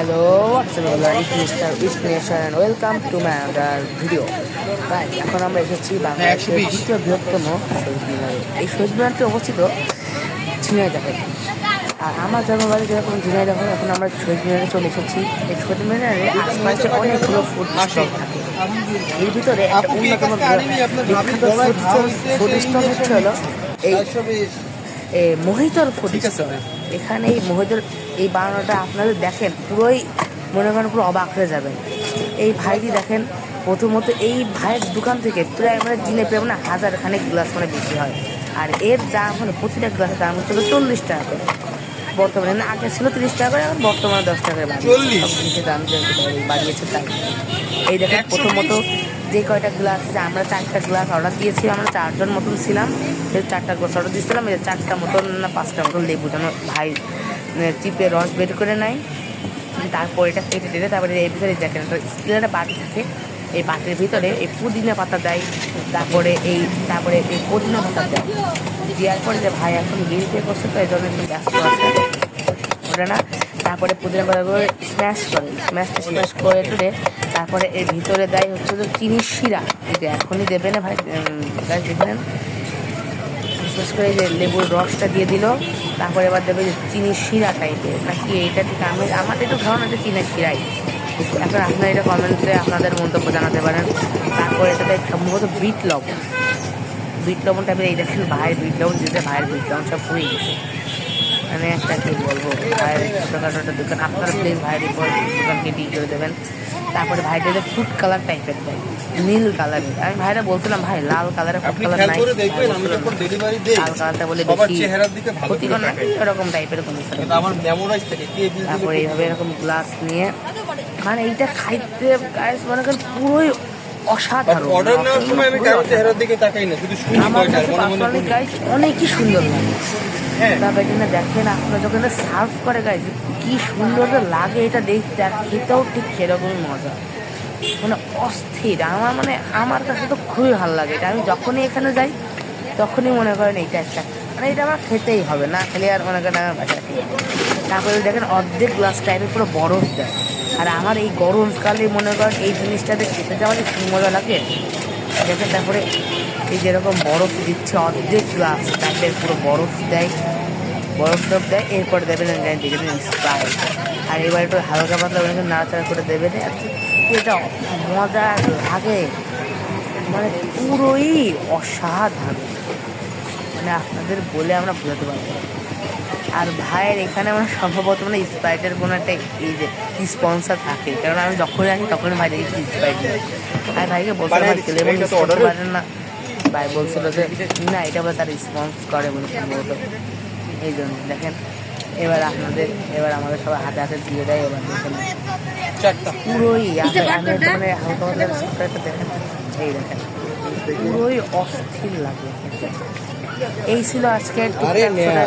Hello what's up it mister east nation welcome to my other video তাই এখন আমরা এসেছি বাংলাদেশের দ্বিতীয় বৃহত্তম শহীদ মিনারে। এই শহীদ মিনারটি অবস্থিত ঝিনাইদহে। আর আমার জন্মবাড়ি যেরকম ঝিনাইদহ এখন আমরা শহীদ মিনারে চলে এসেছি। এই শহীদ মিনারে আশপাশে অনেকগুলো ফুড স্টল থাকে। এর ভিতরে একটা অন্যতম বিখ্যাত ফুড স্টল হচ্ছে হলো এই মোহিতর ফুড ভাই। এখানে এই মহিদুল এই বানানোটা আপনাদের দেখেন, পুরোই মনে করেন পুরো অবাক হয়ে যাবেন। এই ভাইটি দেখেন, প্রথমত এই ভাইয়ের দোকান থেকে প্রায় মানে দিনে প্রায় মানে হাজার খানেক গ্লাস মানে বিক্রি হয়। আর এর দাম মানে প্রতিটা গ্লাসের দাম হচ্ছে চল্লিশ টাকা করে। বর্তমানে না আগে ছিল তিরিশ টাকা করে এখন বর্তমানে দশ টাকা করে বাড়িয়েছে। 40? সব দাম বাড়িয়েছে তাই। এই দেখেন প্রথমত যে কয়টা গ্লাস যে আমরা চারটা গ্লাস অর্ডার দিয়েছি আমরা চারজন মতন ছিলাম। চারটা গ্লাস অর্ডার দিয়েছিলাম এই চারটা মতন না পাঁচটা মতন লেবু যেন ভাই চিপে রস বের করে নেয়। তারপর এটা কেটে টেটে তারপরে এর ভিতরে দেখেন একটা স্টিলের একটা বাটি থাকে। এই বাটির ভিতরে এই পুদিনা পাতা দেয় তারপরে এই তারপরে এই পুদিনা পাতা দেয়। দেওয়ার পরে যে ভাই এখন বিল পে করছে তো এই জন্য ব্যস্ত আছে। ওটা না, তারপরে পুদিনা পাতাগুলো স্ম্যাশ করে স্ম্যাশ স্ম্যাশ করে টুরে তারপরে এর ভিতরে দেয় হচ্ছে যে চিনির শিরা এখনই দেবে না ভাই গাছ দেখলেন বিশেষ করে যে লেবুর রসটা দিয়ে দিল, তারপরে এবার দেবে যে চিনির শিরা টাইপের নাকি এইটা ঠিক আমি, আমার একটু ধারণা যে চিনির শিরাই। এখন আপনারা এটা কমেন্টে আপনাদের মন্তব্য জানাতে পারেন। তারপরে এটাতে সম্ভবত বিট লবণ। বিট লবণ টাইপের এই দেখেন ভাইয়ের বিট লবণ দিতে ভাইয়ের বিট লবণ সব পুড়ে গেছে। মানে একটা কি বলব ভাইয়ের ছোটোখাটো দোকান আপনারা প্লিজ ভাইয়ের উপর দোকানকে ডি করে দেবেন। তারপরে ভাইটা ফুড কালার টাইপের দেয় নীল কালারের আমি ভাইরা বলছিলাম ভাই লাল কালারের ফুড কালার নাই আমি লাল কালারটা বলে বেশি ভালো ক্ষতিকর না এরকম টাইপের কোনো তারপরে এইভাবে এরকম গ্লাস নিয়ে মানে এইটা খাইতে গাইস মনে করেন পুরোই অসাধারণ অর্ডার নেওয়ার সময় আমি কারও চেহারার দিকে তাকাই না শুধু শুনি আমার কয়টার কাছে মনে মনে গাইস অনেকই সুন্দর লাগে। হ্যাঁ। দেখেন আপনারা যখন সার্ভ করে গাইস কি সুন্দর লাগে এটা দেখতে আর খেতেও ঠিক মজা। মানে অস্থির আমার মানে আমার কাছে তো খুবই ভালো লাগে এটা। আমি যখনই এখানে যাই তখনই মনে করেন এইটা একটা মানে এটা আমার খেতেই হবে না খেলে আর মনে করেন আমার খেয়ে তারপরে দেখেন অর্ধেক গ্লাস টাইপের পুরো বরফ দেয়। আর আমার এই গরমকালে মনে করেন এই জিনিসটাতে খেতে যাওয়া যে কি মজা লাগে দেখে তারপরে এই যেরকম বরফ দিচ্ছে, অর্ধেক গ্লাস টাইপের পুরো বরফ দেয়, বরফ টরফ দেয়, এরপর দেবেন দেখেন স্প্রাইট। আর এবার একটু হালকা পাতলা ওখানে নাড়াচাড়া করে দেবেন এটা মজা লাগে? মানে পুরোই অসাধারণ। মানে আপনাদের বলে আমরা বোঝাতে পারব। আর ভাইয়ের এখানে আমার সম্ভবত মানে স্প্রাইটের কোনো একটা এই যে স্পন্সার থাকে। কারণ আমি যখনই আসি তখনই ভাই দেখি স্প্রাইট আর ভাইকে বলতে ভাই করতে পারেন না। ভাই বলছিল যে না এটা বলে তার রেসপন্স করে বলে সম্ভবত এই জন্য দেখেন এবার আপনাদের এবার আমাদের সবাই হাতে হাতে দিয়ে দেয় এবার দেখেন। পুরোই মানে হালকা স্প্রাইটটা দেখেন। এই দেখেন পুরোই অস্থির লাগে এই ছিল আজকে আরে নেয়া।